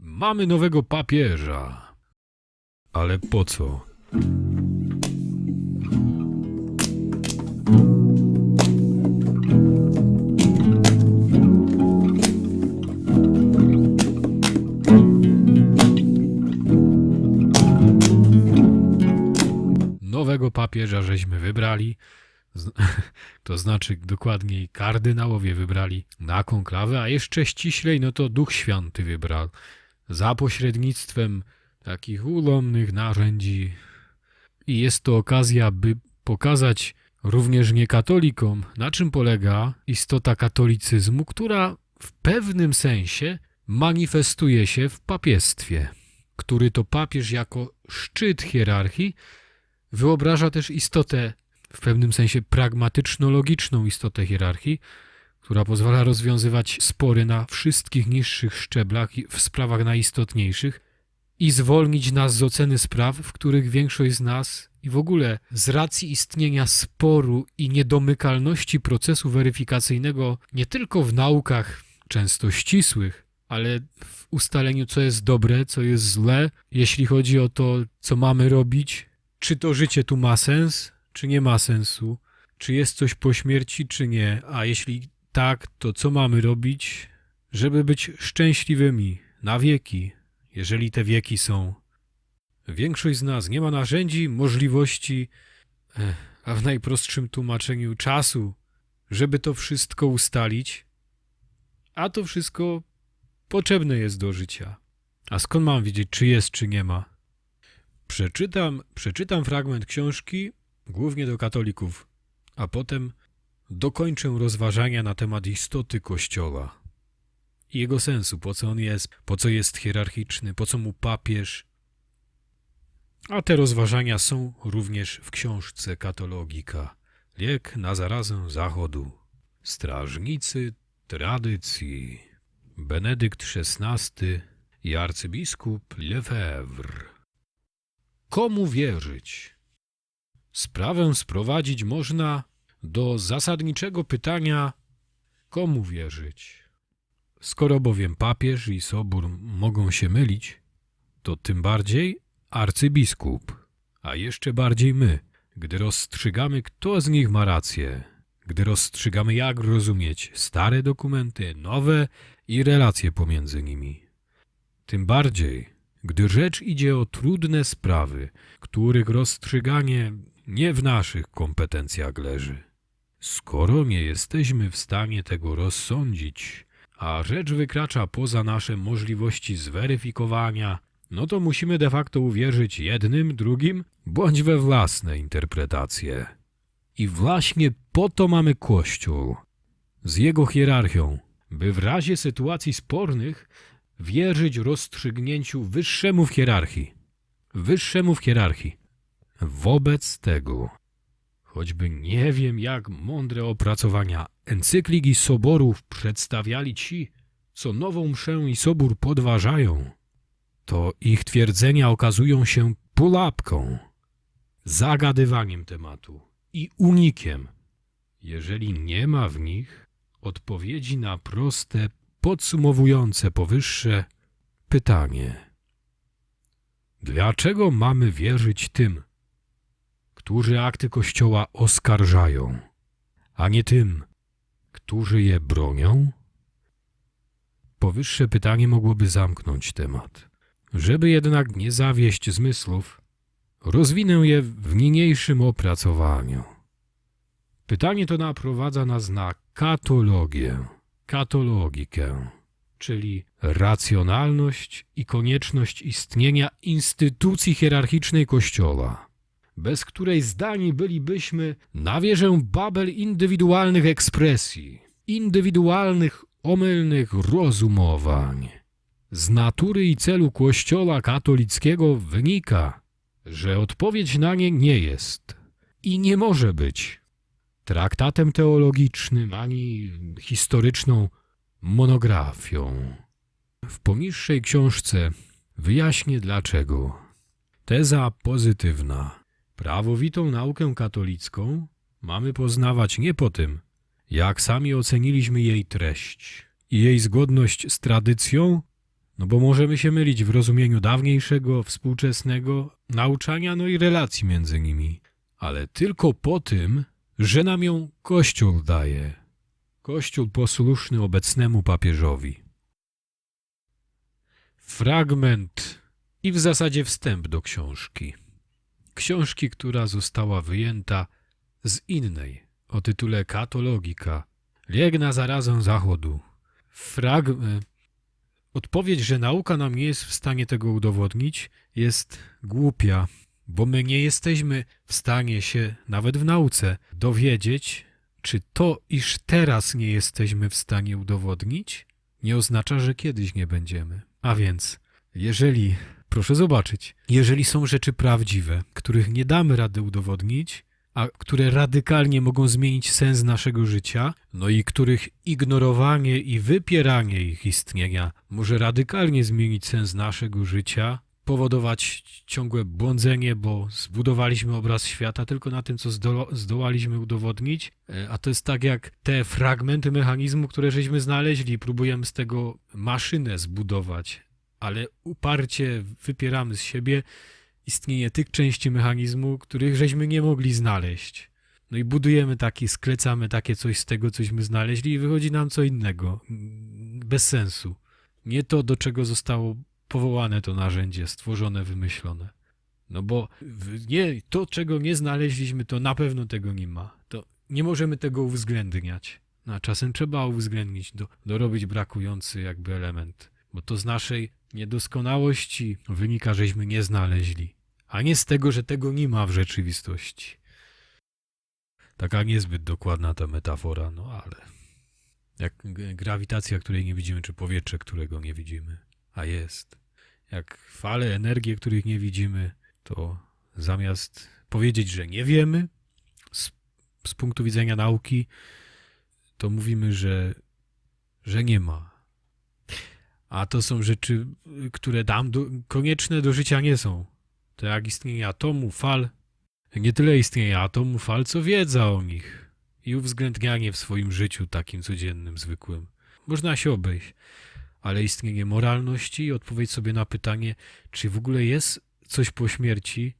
Mamy nowego papieża. Ale po co? Nowego papieża żeśmy wybrali. To znaczy dokładniej kardynałowie wybrali na konklawę, a jeszcze ściślej, no to Duch Święty wybrał za pośrednictwem takich ulomnych narzędzi. I jest to okazja, by pokazać również niekatolikom, na czym polega istota katolicyzmu, która w pewnym sensie manifestuje się w papiestwie, który to papież jako szczyt hierarchii wyobraża też istotę, w pewnym sensie pragmatyczno-logiczną istotę hierarchii, która pozwala rozwiązywać spory na wszystkich niższych szczeblach w sprawach najistotniejszych i zwolnić nas z oceny spraw, w których większość z nas i w ogóle z racji istnienia sporu i niedomykalności procesu weryfikacyjnego nie tylko w naukach często ścisłych, ale w ustaleniu, co jest dobre, co jest złe, jeśli chodzi o to, co mamy robić, czy to życie tu ma sens, czy nie ma sensu, czy jest coś po śmierci, czy nie, a jeśli tak, to co mamy robić, żeby być szczęśliwymi na wieki, jeżeli te wieki są. Większość z nas nie ma narzędzi, możliwości, eh, a w najprostszym tłumaczeniu czasu, żeby to wszystko ustalić, a to wszystko potrzebne jest do życia. A skąd mam wiedzieć, czy jest, czy nie ma? Przeczytam, przeczytam fragment książki, głównie do katolików, a potem dokończę rozważania na temat istoty Kościoła i jego sensu, po co on jest, po co jest hierarchiczny, po co mu papież. A te rozważania są również w książce Katologika. Liek na zarazę Zachodu. Strażnicy tradycji. Benedykt XVI i arcybiskup Lefebvre. Komu wierzyć? Sprawę sprowadzić można do zasadniczego pytania, komu wierzyć? Skoro bowiem papież i sobór mogą się mylić, to tym bardziej arcybiskup, a jeszcze bardziej my, gdy rozstrzygamy, kto z nich ma rację, gdy rozstrzygamy, jak rozumieć stare dokumenty, nowe i relacje pomiędzy nimi. Tym bardziej, gdy rzecz idzie o trudne sprawy, których rozstrzyganie nie w naszych kompetencjach leży. Skoro nie jesteśmy w stanie tego rozsądzić, a rzecz wykracza poza nasze możliwości zweryfikowania, no to musimy de facto uwierzyć jednym, drugim, bądź we własne interpretacje. I właśnie po to mamy Kościół z jego hierarchią, by w razie sytuacji spornych wierzyć rozstrzygnięciu wyższemu w hierarchii. Wyższemu w hierarchii. Wobec tego, choćby nie wiem jak mądre opracowania encyklik i soborów przedstawiali ci, co nową mszę i sobór podważają, to ich twierdzenia okazują się pułapką, zagadywaniem tematu i unikiem, jeżeli nie ma w nich odpowiedzi na proste, podsumowujące powyższe pytanie. Dlaczego mamy wierzyć tym, którzy akty Kościoła oskarżają, a nie tym, którzy je bronią? Powyższe pytanie mogłoby zamknąć temat. Żeby jednak nie zawieść zmysłów, rozwinę je w niniejszym opracowaniu. Pytanie to naprowadza nas na katologię, katologikę, czyli racjonalność i konieczność istnienia instytucji hierarchicznej Kościoła bez której zdani bylibyśmy na wieżę babel indywidualnych ekspresji, indywidualnych, omylnych rozumowań. Z natury i celu Kościoła katolickiego wynika, że odpowiedź na nie nie jest i nie może być traktatem teologicznym ani historyczną monografią. W poniższej książce wyjaśnię dlaczego. Teza pozytywna. Prawowitą naukę katolicką mamy poznawać nie po tym, jak sami oceniliśmy jej treść i jej zgodność z tradycją, No bo możemy się mylić w rozumieniu dawniejszego, współczesnego nauczania, no i relacji między nimi. Ale tylko po tym, że nam ją Kościół daje. Kościół posłuszny obecnemu papieżowi. Fragment i w zasadzie wstęp do książki. Książki, która została wyjęta z innej o tytule Katologika. Lieg na zarazę Zachodu. Frag... e, Odpowiedź, że nauka nam nie jest w stanie tego udowodnić, jest głupia, bo my nie jesteśmy w stanie się, nawet w nauce, dowiedzieć, czy to, iż teraz nie jesteśmy w stanie udowodnić, nie oznacza, że kiedyś nie będziemy. A więc, jeżeli, proszę zobaczyć, jeżeli są rzeczy prawdziwe, których nie damy rady udowodnić, a które radykalnie mogą zmienić sens naszego życia, no i których ignorowanie i wypieranie ich istnienia może radykalnie zmienić sens naszego życia, powodować ciągłe błądzenie, bo zbudowaliśmy obraz świata tylko na tym, co zdo- zdołaliśmy udowodnić, E, a to jest tak jak te fragmenty mechanizmu, które żeśmy znaleźli. Próbujemy z tego maszynę zbudować, ale uparcie wypieramy z siebie istnienie tych części mechanizmu, których żeśmy nie mogli znaleźć. No i budujemy takie, sklecamy takie coś z tego, cośmy znaleźli i wychodzi nam co innego. Bez sensu. Nie to, do czego zostało powołane to narzędzie, stworzone, wymyślone. No bo nie, to, czego nie znaleźliśmy, to na pewno tego nie ma. To nie możemy tego uwzględniać. No, a czasem trzeba uwzględnić, do, dorobić brakujący jakby element. Bo to z naszej niedoskonałości wynika, żeśmy nie znaleźli. A nie z tego, że tego nie ma w rzeczywistości. Taka niezbyt dokładna ta metafora, no ale. Jak grawitacja, której nie widzimy, czy powietrze, którego nie widzimy, a jest. Jak fale, energie, których nie widzimy, to zamiast powiedzieć, że nie wiemy, z, z punktu widzenia nauki, to mówimy, że, że nie ma. A to są rzeczy, y, które dam do, konieczne do życia nie są. To jak istnienie atomu, fal, nie tyle istnienie atomu, fal, co wiedza o nich i uwzględnianie w swoim życiu takim codziennym, zwykłym. Można się obejść, ale istnienie moralności i odpowiedź sobie na pytanie, czy w ogóle jest coś po śmierci,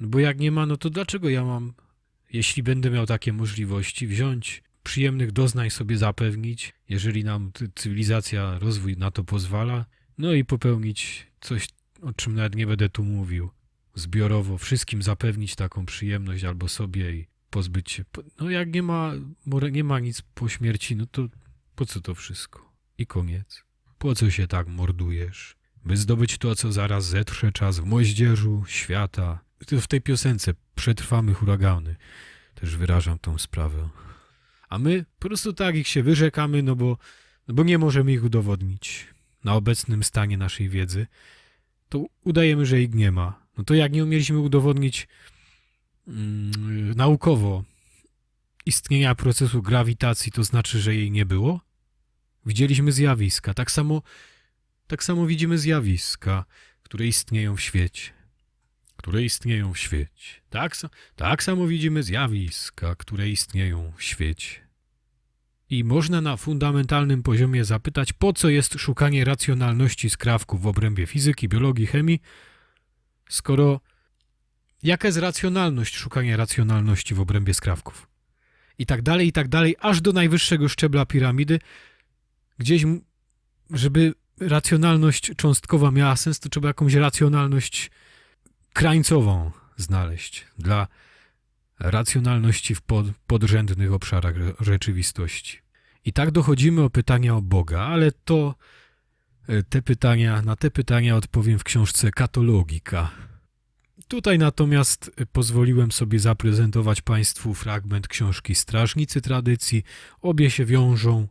no bo jak nie ma, no to dlaczego ja mam, jeśli będę miał takie możliwości, wziąć przyjemnych doznań sobie zapewnić, jeżeli nam cywilizacja, rozwój na to pozwala, no i popełnić coś, o czym nawet nie będę tu mówił. Zbiorowo wszystkim zapewnić taką przyjemność albo sobie i pozbyć się. No jak nie ma, nie ma nic po śmierci, no to po co to wszystko? I koniec. Po co się tak mordujesz? By zdobyć to, co zaraz zetrze czas w moździerzu świata. W tej piosence przetrwamy huragany. Też wyrażam tą sprawę. A my po prostu tak ich się wyrzekamy, no bo, no bo nie możemy ich udowodnić na obecnym stanie naszej wiedzy. To udajemy, że ich nie ma. No to jak nie umieliśmy udowodnić mm, naukowo istnienia procesu grawitacji, to znaczy, że jej nie było? Widzieliśmy zjawiska. Tak samo, tak samo widzimy zjawiska, które istnieją w świecie. Które istnieją w świecie. Tak, tak samo widzimy zjawiska, które istnieją w świecie. I można na fundamentalnym poziomie zapytać, po co jest szukanie racjonalności skrawków w obrębie fizyki, biologii, chemii, skoro jaka jest racjonalność szukania racjonalności w obrębie skrawków? I tak dalej, i tak dalej, aż do najwyższego szczebla piramidy, gdzieś, żeby racjonalność cząstkowa miała sens, to trzeba jakąś racjonalność krańcową znaleźć dla racjonalności w pod, podrzędnych obszarach rzeczywistości. I tak dochodzimy o pytania o Boga, ale to e, te pytania, na te pytania odpowiem w książce Katologika. Tutaj natomiast e, pozwoliłem sobie zaprezentować Państwu fragment książki Strażnicy Tradycji. Obie się wiążą.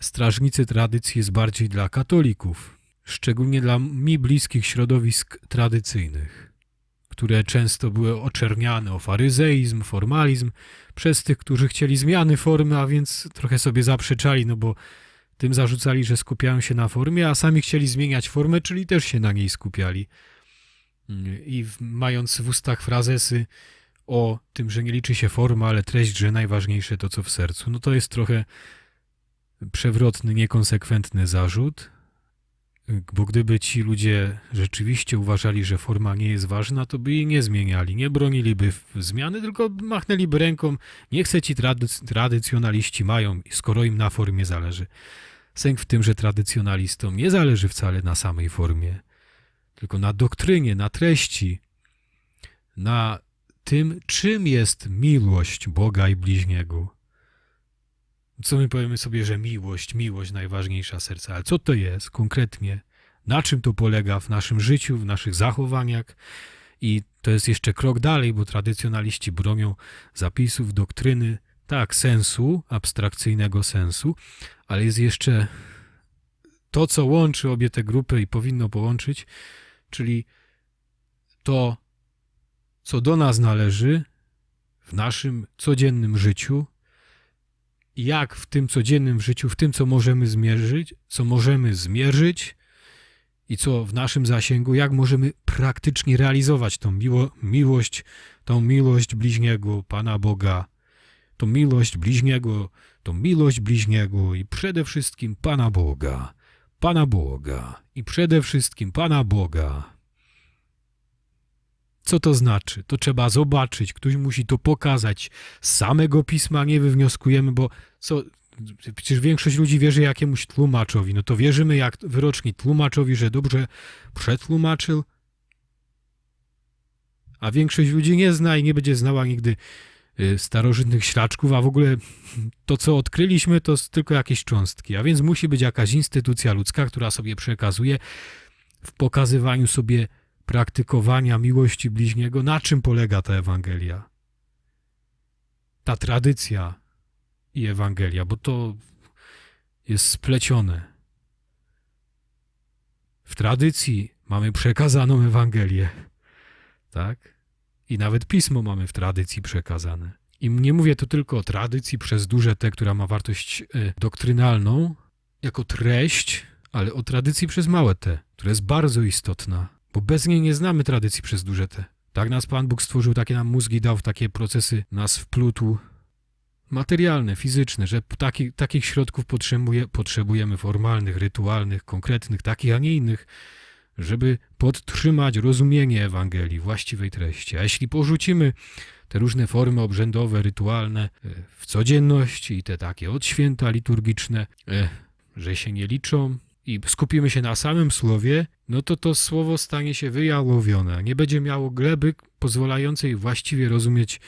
Strażnicy Tradycji jest bardziej dla katolików, szczególnie dla mi bliskich środowisk tradycyjnych, które często były oczerniane o faryzeizm, formalizm, przez tych, którzy chcieli zmiany formy, a więc trochę sobie zaprzeczali, no bo tym zarzucali, że skupiają się na formie, a sami chcieli zmieniać formę, czyli też się na niej skupiali. I mając w ustach frazesy o tym, że nie liczy się forma, ale treść, że najważniejsze to, co w sercu, no to jest trochę przewrotny, niekonsekwentny zarzut. Bo gdyby ci ludzie rzeczywiście uważali, że forma nie jest ważna, to by jej nie zmieniali. Nie broniliby zmiany, tylko machnęliby ręką. Nie chce ci tradyc- tradycjonaliści mają, skoro im na formie zależy. Sęk w tym, że tradycjonalistom nie zależy wcale na samej formie, tylko na doktrynie, na treści, na tym, czym jest miłość Boga i bliźniego. Co my powiemy sobie, że miłość, miłość najważniejsza serca, ale co to jest konkretnie? Na czym to polega w naszym życiu, w naszych zachowaniach? I to jest jeszcze krok dalej, bo tradycjonaliści bronią zapisów, doktryny, tak, sensu, abstrakcyjnego sensu, ale jest jeszcze to, co łączy obie te grupy i powinno połączyć, czyli to, co do nas należy w naszym codziennym życiu, jak w tym codziennym życiu, w tym, co możemy zmierzyć, co możemy zmierzyć i co w naszym zasięgu, jak możemy praktycznie realizować tą miło, miłość, tą miłość bliźniego, Pana Boga, tą miłość bliźniego, tą miłość bliźniego i przede wszystkim Pana Boga, Pana Boga i przede wszystkim Pana Boga. Co to znaczy? To trzeba zobaczyć, ktoś musi to pokazać. Z samego pisma nie wywnioskujemy, bo co, przecież większość ludzi wierzy jakiemuś tłumaczowi. No to wierzymy jak wyroczni tłumaczowi, że dobrze przetłumaczył, a większość ludzi nie zna i nie będzie znała nigdy y, starożytnych ślaczków, a w ogóle to, co odkryliśmy, to tylko jakieś cząstki. A więc musi być jakaś instytucja ludzka, która sobie przekazuje w pokazywaniu sobie praktykowania miłości bliźniego, na czym polega ta Ewangelia. Ta tradycja i Ewangelia, bo to jest splecione. W tradycji mamy przekazaną Ewangelię, tak? I nawet pismo mamy w tradycji przekazane. I nie mówię tu tylko o tradycji przez duże T, która ma wartość e, doktrynalną, jako treść, ale o tradycji przez małe T, która jest bardzo istotna, bo bez niej nie znamy tradycji przez duże T. Tak nas Pan Bóg stworzył, takie nam mózgi dał, w takie procesy nas wplótł, materialne, fizyczne, że taki, takich środków potrzebuje, potrzebujemy formalnych, rytualnych, konkretnych, takich, a nie innych, żeby podtrzymać rozumienie Ewangelii, właściwej treści. A jeśli porzucimy te różne formy obrzędowe, rytualne e, w codzienności i te takie od święta liturgiczne, e, że się nie liczą i skupimy się na samym słowie, no to to słowo stanie się wyjałowione. Nie będzie miało gleby pozwalającej właściwie rozumieć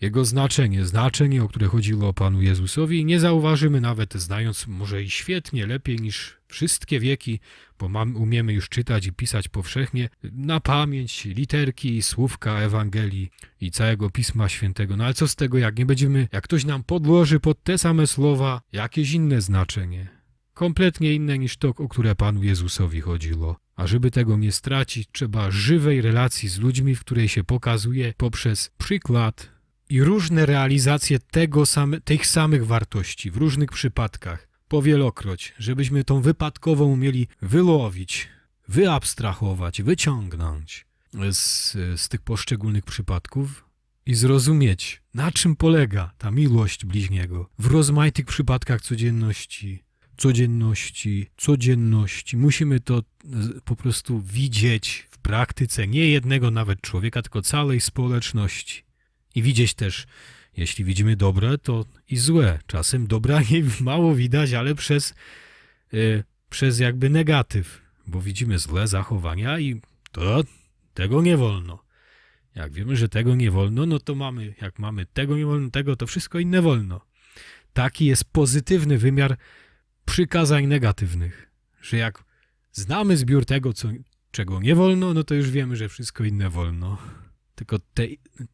jego znaczenie, znaczenie, o które chodziło Panu Jezusowi i nie zauważymy nawet, znając może i świetnie, lepiej niż wszystkie wieki, bo mam, umiemy już czytać i pisać powszechnie, na pamięć literki i słówka Ewangelii i całego Pisma Świętego. No ale co z tego, jak nie będziemy, jak ktoś nam podłoży pod te same słowa jakieś inne znaczenie, kompletnie inne niż to, o które Panu Jezusowi chodziło. A żeby tego nie stracić, trzeba żywej relacji z ludźmi, w której się pokazuje poprzez przykład i różne realizacje tego same, tych samych wartości w różnych przypadkach, powielokroć, żebyśmy tą wypadkową umieli wyłowić, wyabstrahować, wyciągnąć z, z tych poszczególnych przypadków i zrozumieć, na czym polega ta miłość bliźniego w rozmaitych przypadkach codzienności, codzienności, codzienności. Musimy to z- po prostu widzieć w praktyce nie jednego nawet człowieka, tylko całej społeczności. I widzieć też, jeśli widzimy dobre, to i złe. Czasem dobra nie mało widać, ale przez, y, przez jakby negatyw, bo widzimy złe zachowania i to tego nie wolno. Jak wiemy, że tego nie wolno, no to mamy, jak mamy tego nie wolno, tego, to wszystko inne wolno. Taki jest pozytywny wymiar przykazań negatywnych, że jak znamy zbiór tego, co, czego nie wolno, no to już wiemy, że wszystko inne wolno. Tylko te,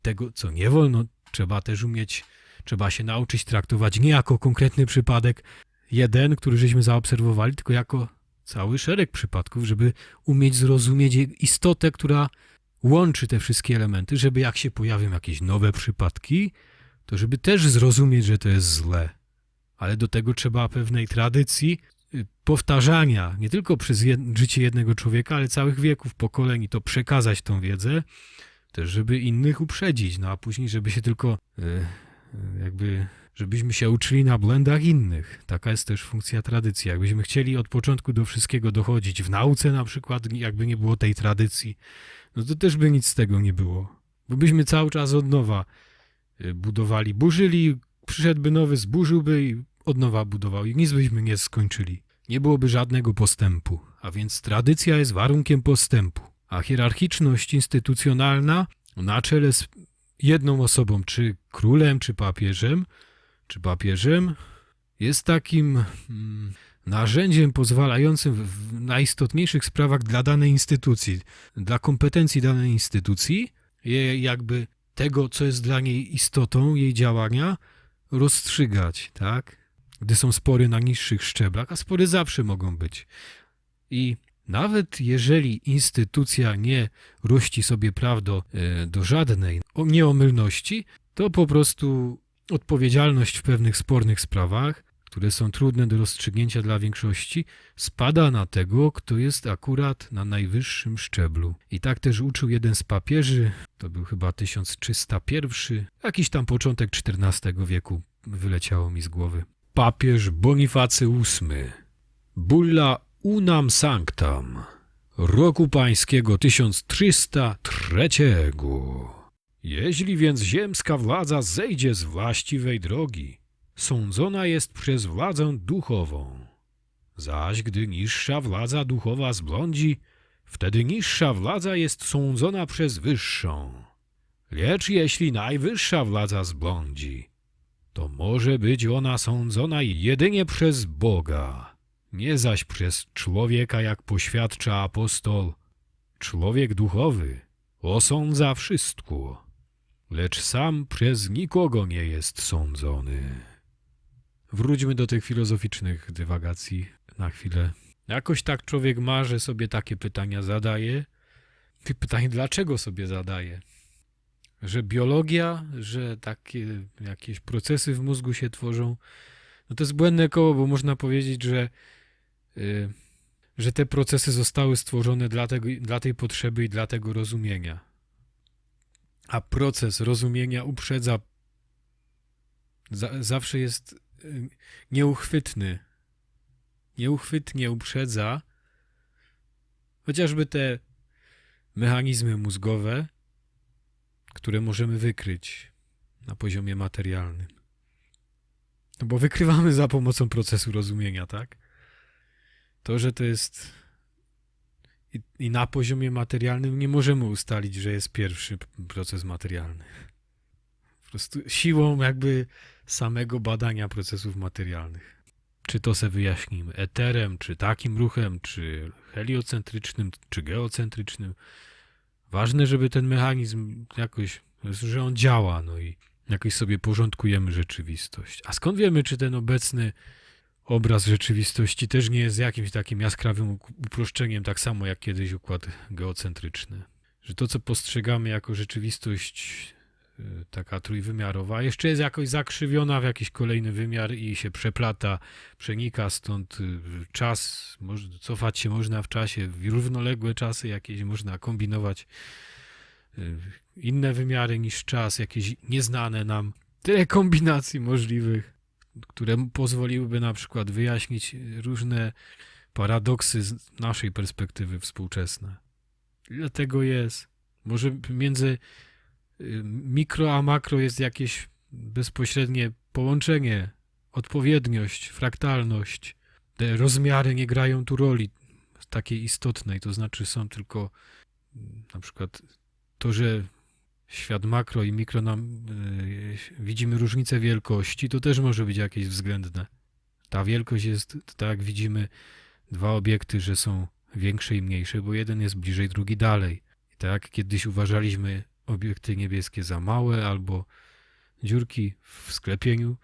tego, co nie wolno, trzeba też umieć, trzeba się nauczyć traktować nie jako konkretny przypadek, jeden, który żeśmy zaobserwowali, tylko jako cały szereg przypadków, żeby umieć zrozumieć istotę, która łączy te wszystkie elementy, żeby jak się pojawią jakieś nowe przypadki, to żeby też zrozumieć, że to jest złe. Ale do tego trzeba pewnej tradycji, y, powtarzania, nie tylko przez jed życie jednego człowieka, ale całych wieków, pokoleń, i to przekazać tą wiedzę, też żeby innych uprzedzić, no a później, żeby się tylko y, y, jakby, żebyśmy się uczyli na błędach innych. Taka jest też funkcja tradycji. Jakbyśmy chcieli od początku do wszystkiego dochodzić, w nauce na przykład, jakby nie było tej tradycji, no to też by nic z tego nie było. Bo byśmy cały czas od nowa budowali, burzyli, przyszedłby nowy, zburzyłby i od nowa budował i nic byśmy nie skończyli. Nie byłoby żadnego postępu, a więc tradycja jest warunkiem postępu. A hierarchiczność instytucjonalna na czele z jedną osobą, czy królem, czy papieżem, czy papieżem, jest takim mm, narzędziem pozwalającym w, najistotniejszych sprawach dla danej instytucji, dla kompetencji danej instytucji, je jakby tego, co jest dla niej istotą jej działania, rozstrzygać, tak? Gdy są spory na niższych szczeblach, a spory zawsze mogą być. I nawet jeżeli instytucja nie rości sobie praw do, e, do żadnej nieomylności, to po prostu odpowiedzialność w pewnych spornych sprawach, które są trudne do rozstrzygnięcia dla większości, spada na tego, kto jest akurat na najwyższym szczeblu. I tak też uczył jeden z papieży, to był chyba 1301, jakiś tam początek XIV wieku, wyleciało mi z głowy. Papież Bonifacy VIII. Bulla unam sanctam. Roku pańskiego 1303. Jeśli więc ziemska władza zejdzie z właściwej drogi, sądzona jest przez władzę duchową. Zaś gdy niższa władza duchowa zblądzi, wtedy niższa władza jest sądzona przez wyższą. Lecz jeśli najwyższa władza zblądzi, to może być ona sądzona jedynie przez Boga, nie zaś przez człowieka, jak poświadcza apostol. Człowiek duchowy osądza wszystko, lecz sam przez nikogo nie jest sądzony. Wróćmy do tych filozoficznych dywagacji na chwilę. Jakoś tak człowiek ma, że sobie takie pytania zadaje. Pytanie, dlaczego sobie zadaje? Że biologia, że takie jakieś procesy w mózgu się tworzą. No to jest błędne koło, bo można powiedzieć, że, y, że te procesy zostały stworzone dla, tego, dla tej potrzeby i dla tego rozumienia. A proces rozumienia uprzedza, za, zawsze jest y, nieuchwytny. Nieuchwytnie uprzedza chociażby te mechanizmy mózgowe, które możemy wykryć na poziomie materialnym. No bo wykrywamy za pomocą procesu rozumienia, tak? To, że to jest. I, I na poziomie materialnym nie możemy ustalić, że jest pierwszy proces materialny. Po prostu siłą jakby samego badania procesów materialnych. Czy to se wyjaśnimy eterem, czy takim ruchem, czy heliocentrycznym, czy geocentrycznym. Ważne, żeby ten mechanizm jakoś, że on działa, no i jakoś sobie porządkujemy rzeczywistość. A skąd wiemy, czy ten obecny obraz rzeczywistości też nie jest jakimś takim jaskrawym uproszczeniem, tak samo jak kiedyś układ geocentryczny? Że to, co postrzegamy jako rzeczywistość taka trójwymiarowa, jeszcze jest jakoś zakrzywiona w jakiś kolejny wymiar i się przeplata, przenika stąd y, czas, cofać się można w czasie, w równoległe czasy jakieś można kombinować y, inne wymiary niż czas, jakieś nieznane nam. Tyle kombinacji możliwych, które pozwoliłyby na przykład wyjaśnić różne paradoksy z naszej perspektywy współczesne. Ile tego jest? Może między mikro a makro jest jakieś bezpośrednie połączenie, odpowiedniość, fraktalność. Te rozmiary nie grają tu roli takiej istotnej, to znaczy są tylko mm, na przykład to, że świat makro i mikro nam y, widzimy różnicę wielkości, to też może być jakieś względne. Ta wielkość jest, tak jak widzimy, dwa obiekty, że są większe i mniejsze, bo jeden jest bliżej, drugi dalej. I tak jak kiedyś uważaliśmy obiekty niebieskie za małe albo dziurki w sklepieniu,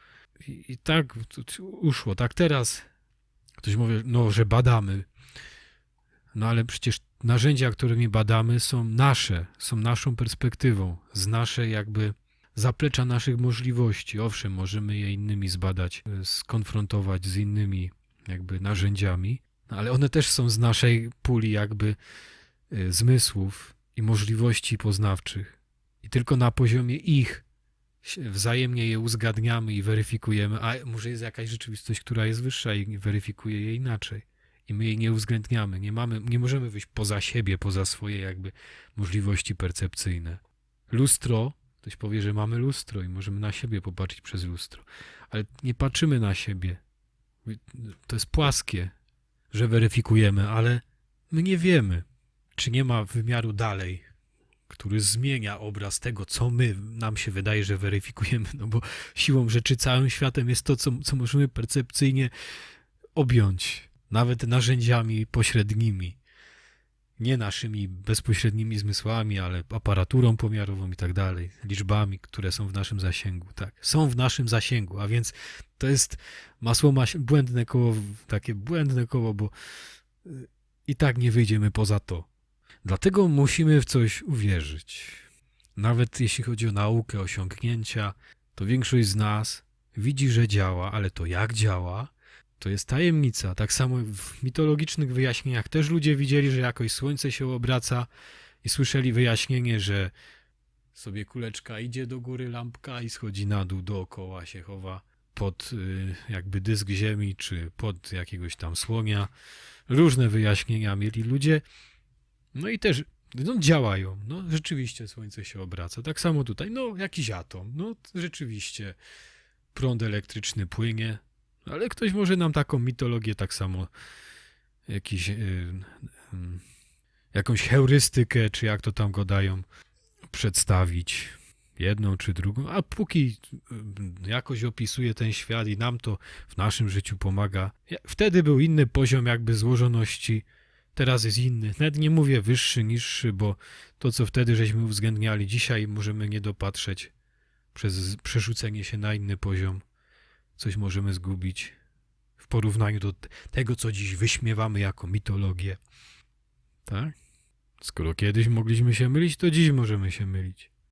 i, i tak uszło. Tak teraz ktoś mówi, no, że badamy. No ale przecież narzędzia, którymi badamy, są nasze, są naszą perspektywą, z naszej jakby zaplecza naszych możliwości. Owszem, możemy je innymi zbadać, y, skonfrontować z innymi jakby narzędziami, no, ale one też są z naszej puli jakby y, zmysłów i możliwości poznawczych. I tylko na poziomie ich wzajemnie je uzgadniamy i weryfikujemy, a może jest jakaś rzeczywistość, która jest wyższa i weryfikuje je inaczej. I my jej nie uwzględniamy. Nie, mamy, nie możemy wyjść poza siebie, poza swoje jakby możliwości percepcyjne. Lustro, ktoś powie, że mamy lustro i możemy na siebie popatrzeć przez lustro, ale nie patrzymy na siebie. To jest płaskie, że weryfikujemy, ale my nie wiemy, czy nie ma wymiaru dalej, który zmienia obraz tego, co my, nam się wydaje, że weryfikujemy, no bo siłą rzeczy całym światem jest to, co, co możemy percepcyjnie objąć, nawet narzędziami pośrednimi. Nie naszymi bezpośrednimi zmysłami, ale aparaturą pomiarową i tak dalej, liczbami, które są w naszym zasięgu. Tak, są w naszym zasięgu, a więc to jest masło maś- błędne koło, takie błędne koło, bo y, i tak nie wyjdziemy poza to. Dlatego musimy w coś uwierzyć. Nawet jeśli chodzi o naukę, osiągnięcia, to większość z nas widzi, że działa, ale to jak działa, to jest tajemnica. Tak samo w mitologicznych wyjaśnieniach też ludzie widzieli, że jakoś słońce się obraca i słyszeli wyjaśnienie, że sobie kuleczka idzie do góry, lampka i schodzi na dół, dookoła się chowa pod y, jakby dysk ziemi, czy pod jakiegoś tam słonia. Różne wyjaśnienia mieli ludzie. No i też no, działają. No, rzeczywiście słońce się obraca. Tak samo tutaj. No, jakiś atom. No, rzeczywiście prąd elektryczny płynie. Ale ktoś może nam taką mitologię tak samo jakiś, y, y, jakąś heurystykę, czy jak to tam go dają, przedstawić. Jedną czy drugą, a póki y, jakoś opisuje ten świat i nam to w naszym życiu pomaga. Wtedy był inny poziom jakby złożoności, teraz jest inny. Nawet nie mówię wyższy, niższy, bo to, co wtedy żeśmy uwzględniali, dzisiaj możemy nie dopatrzeć przez przerzucenie się na inny poziom. Coś możemy zgubić w porównaniu do tego, co dziś wyśmiewamy jako mitologię. Tak? Skoro kiedyś mogliśmy się mylić, to dziś możemy się mylić.